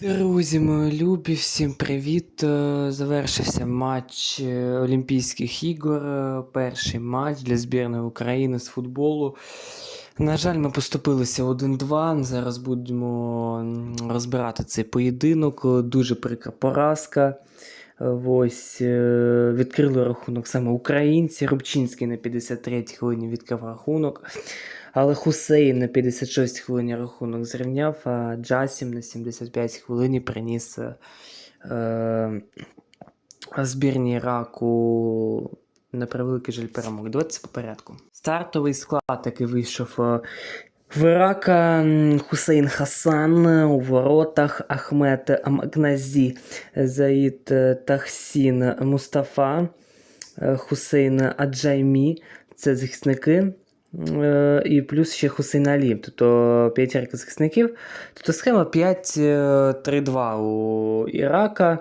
Друзі, мої любі, всім привіт! Е, Завершився матч е, Олімпійських ігор. е, Перший матч для збірної України з футболу. На жаль, ми поступилися 1-2. Зараз будемо розбирати цей поєдинок. Дуже прикра поразка. Ось відкрили рахунок саме українці. Рубчинський на 53-й хвилині відкрив рахунок. Але Хусейн на 56 хвилині рахунок зрівняв, а Джасім на 75 хвилині приніс е, е, збірні Іраку на превеликий жаль перемог. Давайте по порядку. Стартовий склад, який вийшов е, в Ірака Хусейн Хасан у воротах, Ахмед Макназі, Заїд е, Тахсін Мустафа, Хусейн Аджаймі. Це захисники. І плюс ще Хусейн Алі, тобто п'ятірка захисників. Тобто схема 5-3-2 у Ірака.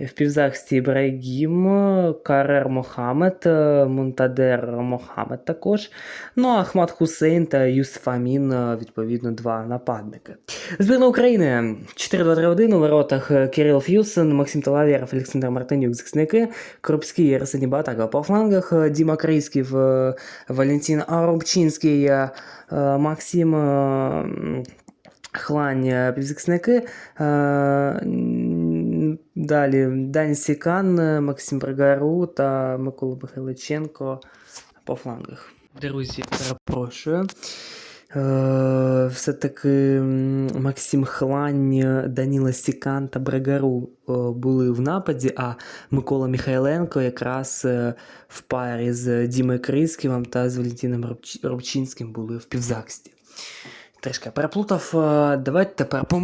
В півзахисті Ібрагім, Карер Мохамед, е, Мунтадер Мохамед також. Ну Ахмад Хусейн та Амін, е, відповідно, два нападники. Збірна України 4-2-3-1 у воротах е, Кирил Ф'юсен, Максим Талавєров, Олександр Мартинюк, захисники, Коробський, Арсеній Батака по флангах, Діма Крийський, е, Валентин Арубчинський, Максим Хлань, півзахисники. Далі Дань Сікан, Максим Брагару та Микола Михайличенко по флангах. Друзі, перепрошую. Е, Все-таки Максим Хлань, Даніла Сікан та Брагару е, були в нападі, а Микола Михайленко якраз е, в парі з Дімою Крисківим та з Валентином Рубчинським були в півзахисті. Трішки переплутав. Е, Давайте тепер по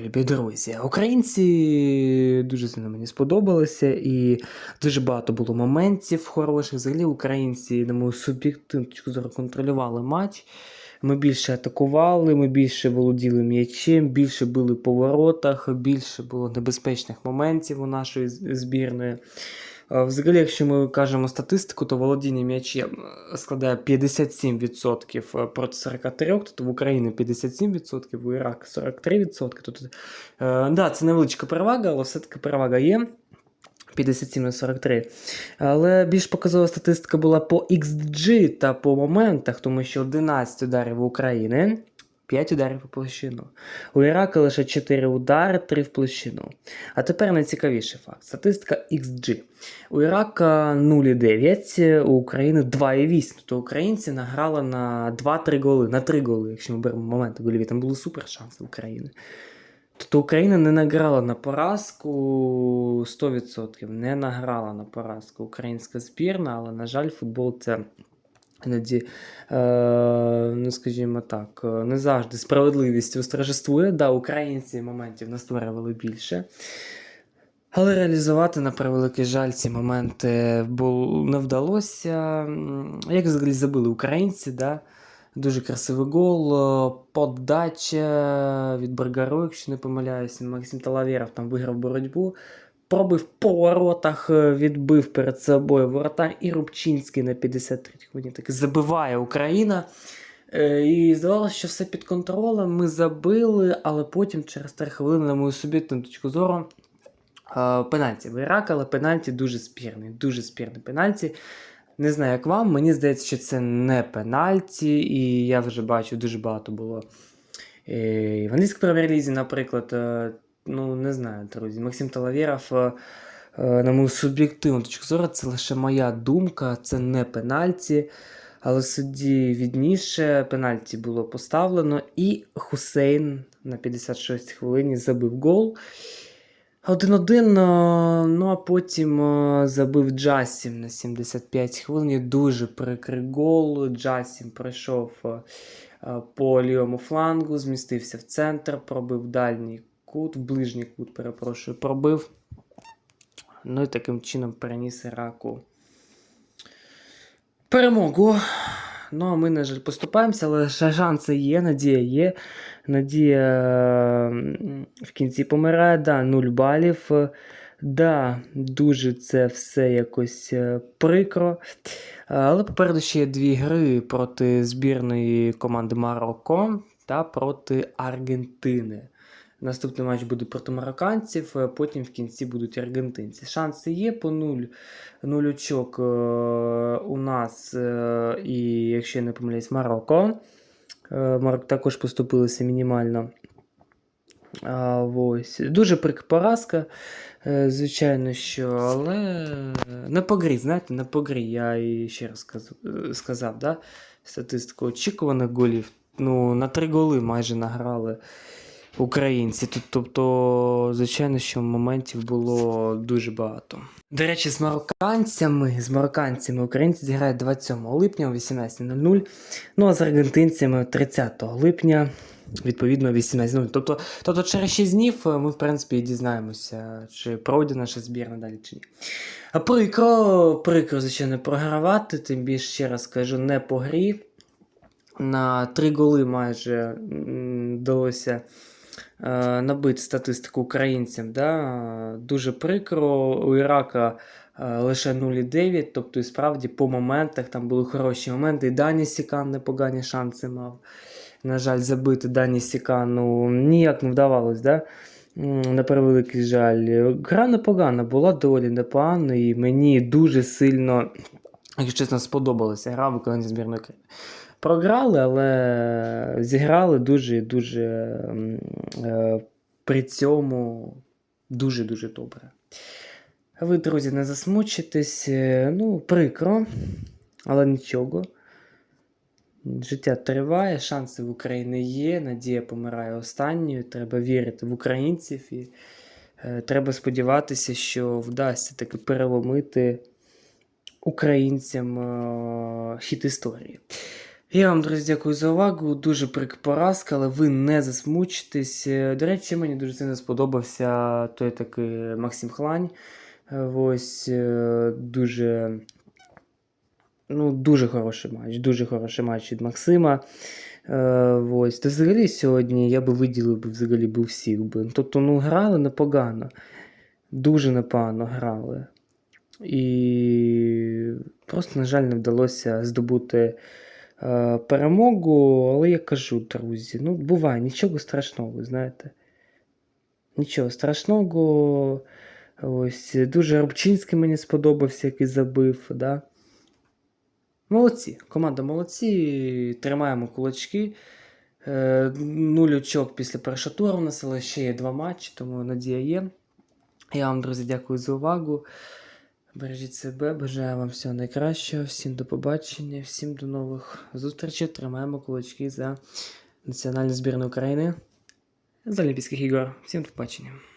любі друзі. Українці дуже сильно мені сподобалися, і дуже багато було моментів хороших. Взагалі, українці, на мою суб'єктивну зору, контролювали матч. Ми більше атакували, ми більше володіли м'ячем, більше були по воротах, більше було небезпечних моментів у нашої збірної. Е, Взагалі, якщо ми кажемо статистику, то володіння м'ячем е, складає 57% проти 43%, тобто в Україні 57%, у Ірак 43%. Тобто, е, да, це невеличка перевага, але все-таки перевага є. 57 на 43. Але більш показова статистика була по XG та по моментах, тому що 11 ударів України, 5 ударів у площину. У Ірака лише 4 удари, 3 в площину. А тепер найцікавіший факт: статистика XG. У Ірака 0,9, у України 2,8. Тобто українці награли на 2-3 голи, на 3 голи, якщо ми беремо моменти гольові. Там були супер шанси України. Тобто Україна не награла на поразку 100%, не награла на поразку українська збірна, але, на жаль, футбол це іноді, е, ну скажімо так, е, не завжди справедливістю стражествує. Да, українці моментів настворювали більше. Але реалізувати, на превеликий жаль, ці моменти бу- не вдалося. Як взагалі забили українці, да? Дуже красивий гол, е, подача від Баргару, якщо не помиляюся. Максим Талавєров там виграв боротьбу. Пробив по воротах, е, відбив перед собою воротар і Рубчинський на 53-й хвилині таки забиває Україна. Е, І здавалося, що все під контролем. Ми забили, але потім через 3 хвилини, на мою суб'єктивну точку зору, е, пенальті в Ірак, але пенальті дуже спірний, дуже спірний пенальті. Не знаю, як вам, мені здається, що це не пенальті, і я вже бачу, дуже багато було. е, В англійській прем'єр-лізі, наприклад, ну не знаю, друзі, Максим Талавєров, е, е, на мою суб'єктивну точку зору, це лише моя думка, це не пенальті. Але судді відніше пенальті було поставлено, і Хусейн на 56 хвилині забив гол. 1-1, е, ну а потім е, забив Джасім на 75 хвилин. Дуже прикрий гол. Джасім пройшов е, по лівому флангу, змістився в центр, пробив дальній кут, в ближній кут, перепрошую, пробив. Ну і таким чином переніс Іраку перемогу. Ну, а ми, на жаль, поступаємося, але шанси є, надія є. Надія в кінці помирає, да, 0 балів. Да, дуже це все якось е, прикро. Але попереду ще є дві гри проти збірної команди Марокко та проти Аргентини. Наступний матч буде проти марокканців, е, потім в кінці будуть аргентинці. Шанси є по 0. 0 очок е, у нас, е, і якщо я не помиляюсь, Марокко. Марок також поступилися мінімально. А, ось. Дуже поразка, звичайно, що, але не по грі, знаєте, не по грі. Я ще раз сказав, да? статистику очікуваних голів. Ну, на три голи майже награли українці. Тобто, звичайно, що моментів було дуже багато. До речі, з марокканцями, з марокканцями українці зіграють 27 липня о 18.00. Ну а з аргентинцями 30 липня, відповідно, о 18.00. Тобто, тобто через 6 днів е, ми, в принципі, дізнаємося, чи пройде наша збірна далі чи ні. А прикро, прикро, звичайно, програвати, тим більше, ще раз кажу, не по грі. На три голи майже вдалося набити статистику українцям. Да? Дуже прикро. У Ірака е, лише 0,9, тобто і справді по моментах там були хороші моменти. І Дані Сікан непогані шанси мав. На жаль, забити Дані Сікану ніяк не вдавалось. Да? На превеликий жаль. Гра непогана, була доволі непогана, і мені дуже сильно, якщо чесно, сподобалася гра виконання збірної України. Програли, але зіграли дуже дуже е, при цьому дуже-дуже добре. Ви, друзі, не засмучитесь. е, Ну, прикро, але нічого. Життя триває, шанси в Україні є, надія помирає останньою. Треба вірити в українців і е, треба сподіватися, що вдасться таки переломити українцям е, хід історії. Я вам, друзі, дякую за увагу. Дуже поразка, але ви не засмучитесь. Е, До речі, мені дуже сильно сподобався той такий Максим Хлань. Е, Ось е, дуже. Ну, дуже хороший матч, дуже хороший матч від Максима. Ось. Та взагалі сьогодні я би виділив взагалі би всіх би. Тобто, ну, грали непогано. Дуже непогано грали. І просто, на жаль, не вдалося здобути перемогу. Але я кажу, друзі, ну, буває, нічого страшного, знаєте. Нічого страшного. Ось, дуже Рубчинський мені сподобався, який забив. Да? Молодці, команда молодці, тримаємо кулачки. Е, Нуль очок після першого туру у нас, але ще є два матчі, тому надія є. Я вам, друзі, дякую за увагу. Бережіть себе, бажаю вам всього найкращого, всім до побачення, всім до нових зустрічей. Тримаємо кулачки за національну збірну України з Олімпійських ігор. Всім до побачення.